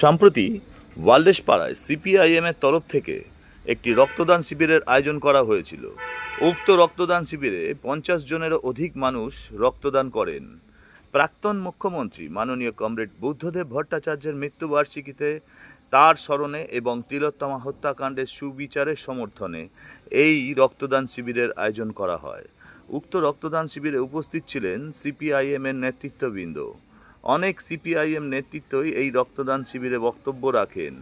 সম্প্রতি ওয়াল্ডেসপাড়ায় সিপিআইএমের তরফ থেকে একটি রক্তদান শিবিরের আয়োজন করা হয়েছিল। উক্ত রক্তদান শিবিরে পঞ্চাশ জনেরও অধিক মানুষ রক্তদান করেন। প্রাক্তন মুখ্যমন্ত্রী মাননীয় কমরেড বুদ্ধদেব ভট্টাচার্যের মৃত্যুবার্ষিকীতে তার স্মরণে এবং তিলোত্তমা হত্যাকাণ্ডের সুবিচারের সমর্থনে এই রক্তদান শিবিরের আয়োজন করা হয়। উক্ত রক্তদান শিবিরে উপস্থিত ছিলেন সিপিআইএমের নেতৃত্ববৃন্দ। অনেক সিপিআইএম নেতৃত্বই এই রক্তদান শিবিরে বক্তব্য রাখেন।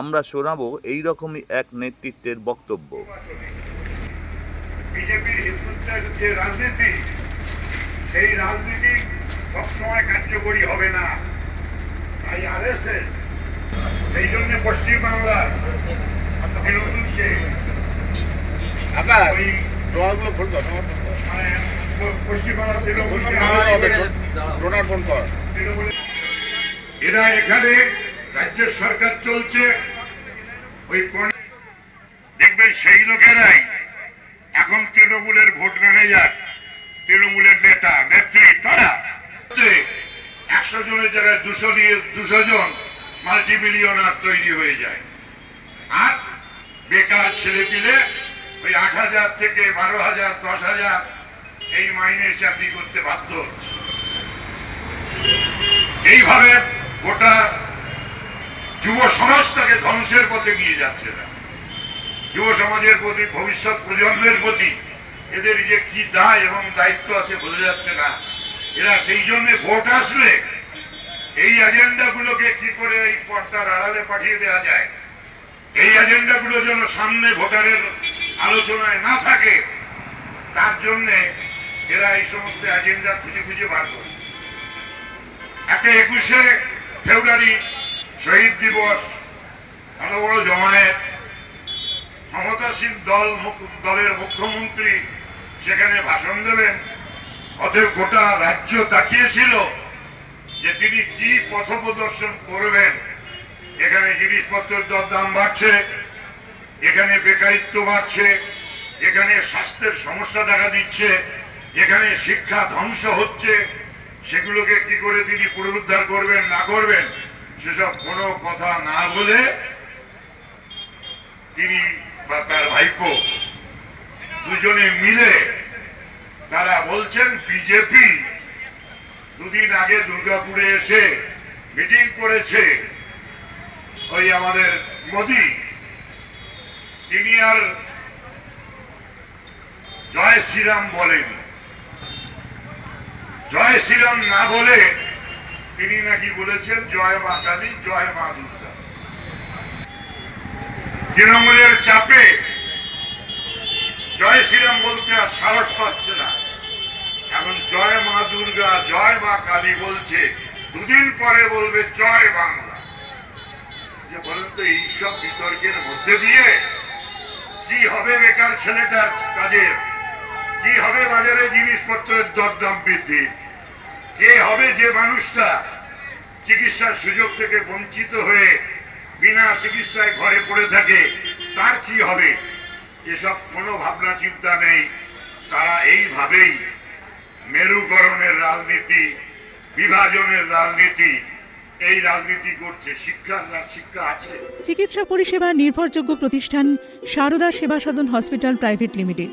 আমরা শোনাবো এই রকমই এক নেতৃত্বের বক্তব্য। বিজেপির যে রাজনীতি সেই রাজনীতি সবসময় কার্যকরী হবে না। তাই আর এস এস সেই জন্য পশ্চিমবাংলার তৃণমূলকে মানে এরা এখানে রাজ্য সরকার চলছে। ওই দেখবেন সেই লোকেরাই এখন তৃণমূলের ভোট ম্যানেজার, তৃণমূলের নেতা, নেত্রী, তারা। একশো জনের জায়গায় দুশো নিয়ে দুশো জন মাল্টি মিলিয়নার তৈরি হয়ে যায়। আর বেকার ছেলে পিলে ওই আট হাজার থেকে বারো হাজার, দশ হাজার এই মাইনে চাকরি করতে বাধ্য হচ্ছে এইভাবে গোটা যুব সমাজটাকে ধ্বংসের পথে নিয়ে যাচ্ছে না। যুব সমাজের প্রতি, ভবিষ্যৎ প্রজন্মের প্রতি এদের যে কি দায় এবং দায়িত্ব আছে বোঝা যাচ্ছে না। এরা সেই জন্য ভোট আসলে এই এজেন্ডা গুলোকে কি করে এই পর্দার আড়ালে পাঠিয়ে দেওয়া যায়? এই এজেন্ডা গুলো যেন সামনে ভোটারের আলোচনায় না থাকে, তার জন্য এরা এই সমস্ত এজেন্ডা খুঁজে খুঁজে বার করে। একটা একুশে ফেব্রুয়ারি শহীদ দিবস, এত বড় জমায়েত। ক্ষমতাসীন দল দলের মুখ্যমন্ত্রী সেখানে ভাষণ দেবেন। অতএব গোটা রাজ্য তাকিয়েছিল যে তিনি কি পথ প্রদর্শন করবেন। এখানে জিনিসপত্রের দর দাম বাড়ছে, এখানে বেকারিত্ব বাড়ছে, এখানে স্বাস্থ্যের সমস্যা দেখা দিচ্ছে। এখানে শিক্ষা ধ্বংস হচ্ছে, সেগুলোকে কি করে তিনি পুনরুদ্ধার করবেন, না করবেন, সেসব কোনো কথা না বলে তিনি বা তার ভাইপো দুজনে মিলে তারা বলছেন, বিজেপি দুদিন আগে দুর্গাপুরে এসে মিটিং করেছে ওই আমাদের মোদি। তিনি আর জয় শ্রীরাম বলেনি জয় শ্রীরাম না বলে তিনি নাকি বলেছেন, জয় মা কালী, জয় মা দুর্গা। তৃণমূলের চাপে জয় শ্রীরাম বলতে আর সাহস পাচ্ছে না। এখন জয় মা দুর্গা, জয় মা কালী বলছে, দুদিন পরে বলবে জয় বাংলা। যে বলেন তো, এইসব বিতর্কের মধ্যে দিয়ে কি হবে বেকার ছেলেটার কাজের? জিনিসপত্রের দরদাম বৃদ্ধি। কে হবে যে মানুষটা চিকিৎসার সুযোগ থেকে বঞ্চিত হয়ে বিনা চিকিৎসায় ঘরে পড়ে থাকে, তার কি হবে? এসব কোনো ভাবনা চিন্তা নেই। তারা এইভাবেই মেরুকরণের রাজনীতি, বিভাজনের রাজনীতি, এই রাজনীতি করছে। শিক্ষার শিক্ষা আছে। চিকিৎসা পরিষেবা নির্ভরযোগ্য প্রতিষ্ঠান Sarada Seva Sadan hospital private limited.